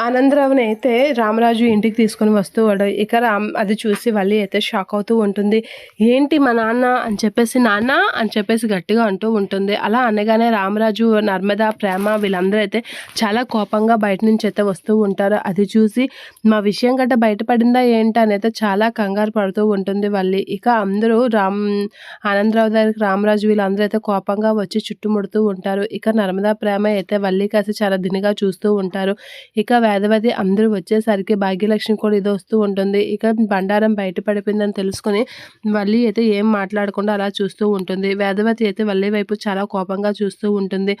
ఆనందరావుని అయితే రామరాజు ఇంటికి తీసుకొని వస్తూ వాడు. ఇక రామ్ అది చూసి వల్లి అయితే షాక్ అవుతూ ఉంటుంది. ఏంటి మా నాన్న? అని చెప్పేసి నాన్న అని చెప్పేసి గట్టిగా అంటూ ఉంటుంది. అలా అనగానే రామరాజు నర్మద ప్రేమ వీళ్ళందరూ అయితే చాలా కోపంగా బయట నుంచి అయితే వస్తూ ఉంటారు. అది చూసి మా విషయం గట్ట బయటపడిందా ఏంటి? అని అయితే చాలా కంగారు పడుతూ ఉంటుంది వల్లి. ఇక అందరూ రామ్ ఆనందరావు దగ్గరికి రామరాజు వీళ్ళందరూ అయితే కోపంగా వచ్చి చుట్టుముడుతూ ఉంటారు. ఇక నర్మదా ప్రేమ అయితే వల్లి కాసి చాలా దినిగా చూస్తూ ఉంటారు. ఇక వేదవతి అందరూ వచ్చేసరికి భాగ్యలక్ష్మి కూడా ఇది వస్తూ ఉంటుంది. ఇక బండారం బయట పడిపోయిందని తెలుసుకొని వల్లి అయితే ఏం మాట్లాడకుండా అలా చూస్తూ ఉంటుంది. వేదవతి అయితే వల్లి వైపు చాలా కోపంగా చూస్తూ ఉంటుంది.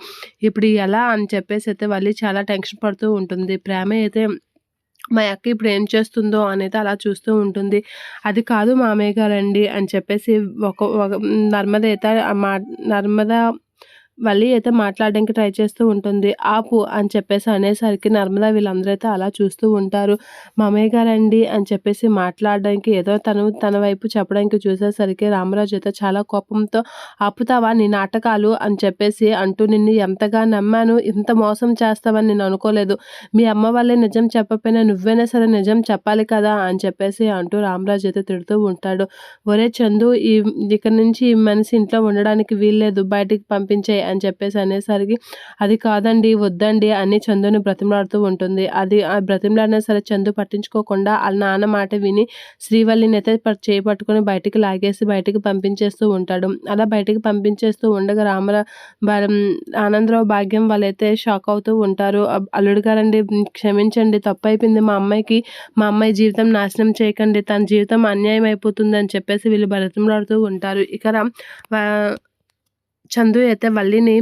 ఇప్పుడు ఎలా అని చెప్పేసి అయితే వల్లి చాలా టెన్షన్ పడుతూ ఉంటుంది. ప్రేమ అయితే మా అక్క ఇప్పుడు ఏం చేస్తుందో అనేది అలా చూస్తూ ఉంటుంది. అది కాదు మామయ్య గారండి అని చెప్పేసి ఒక నర్మద అయితే మా నర్మద వల్లి అయితే మాట్లాడడానికి ట్రై చేస్తూ ఉంటుంది. ఆపు అని చెప్పేసి అనేసరికి నర్మదా వీళ్ళందరూ అయితే అలా చూస్తూ ఉంటారు. మామయ్య గారండి అని చెప్పేసి మాట్లాడడానికి ఏదో తను తన వైపు చెప్పడానికి చూసేసరికి రామరాజు అయితే చాలా కోపంతో ఆపుతావా నీ నాటకాలు? అని చెప్పేసి అంటూ నిన్ను ఎంతగా నమ్మాను ఇంత మోసం చేస్తావని నేను అనుకోలేదు. మీ అమ్మ వాళ్ళే నిజం చెప్పకపోయినా నువ్వైనా సరే నిజం చెప్పాలి కదా? అని చెప్పేసి అంటూ రామరాజు అయితే తిడుతూ ఉంటాడు. ఒరే చందు ఈ ఇక్కడ నుంచి ఈ మనిషి ఇంట్లో ఉండడానికి వీల్లేదు. బయటికి పంపించే అని చెప్పేసి అనేసరికి అది కాదండి వద్దండి అని చందుని బ్రతిమలాడుతూ ఉంటుంది. అది ఆ బ్రతిమలాడినా సరే చందు పట్టించుకోకుండా వాళ్ళ నాన్న మాట విని శ్రీవల్లిని అయితే చేపట్టుకొని బయటికి లాగేసి బయటికి పంపించేస్తూ ఉంటాడు. అలా బయటికి పంపించేస్తూ ఉండగా రామర ఆనందరావు భాగ్యం వాళ్ళైతే షాక్ అవుతూ ఉంటారు. అల్లుడు గారండి క్షమించండి తప్పు అయిపోయింది మా అమ్మాయికి మా అమ్మాయి జీవితం నాశనం చేయకండి. తన జీవితం అన్యాయం అయిపోతుంది అని చెప్పేసి వీళ్ళు బ్రతిమలాడుతూ ఉంటారు. ఇక్కడ చందు అయితే వల్లిని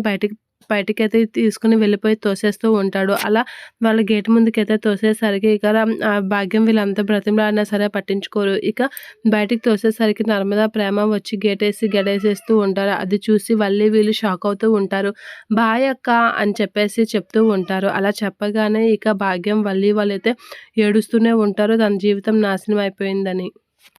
బయటికి అయితే తీసుకుని వెళ్ళిపోయి తోసేస్తూ ఉంటాడు. అలా వాళ్ళ గేట్ ముందుకైతే తోసేసరికి ఇక ఆ భాగ్యం వీళ్ళంతా బ్రతిమలాడినా సరే పట్టించుకోరు. ఇక బయటికి తోసేసరికి నర్మదా ప్రేమ వచ్చి గేట్ వేసి గడేసేస్తూ ఉంటారు. అది చూసి వల్లి వీళ్ళు షాక్ అవుతూ ఉంటారు. బాయ్ అక్క అని చెప్పేసి చెప్తూ ఉంటారు. అలా చెప్పగానే ఇక భాగ్యం వల్లి వాళ్ళైతే ఏడుస్తూనే ఉంటారు. తన జీవితం నాశనం అయిపోయిందని.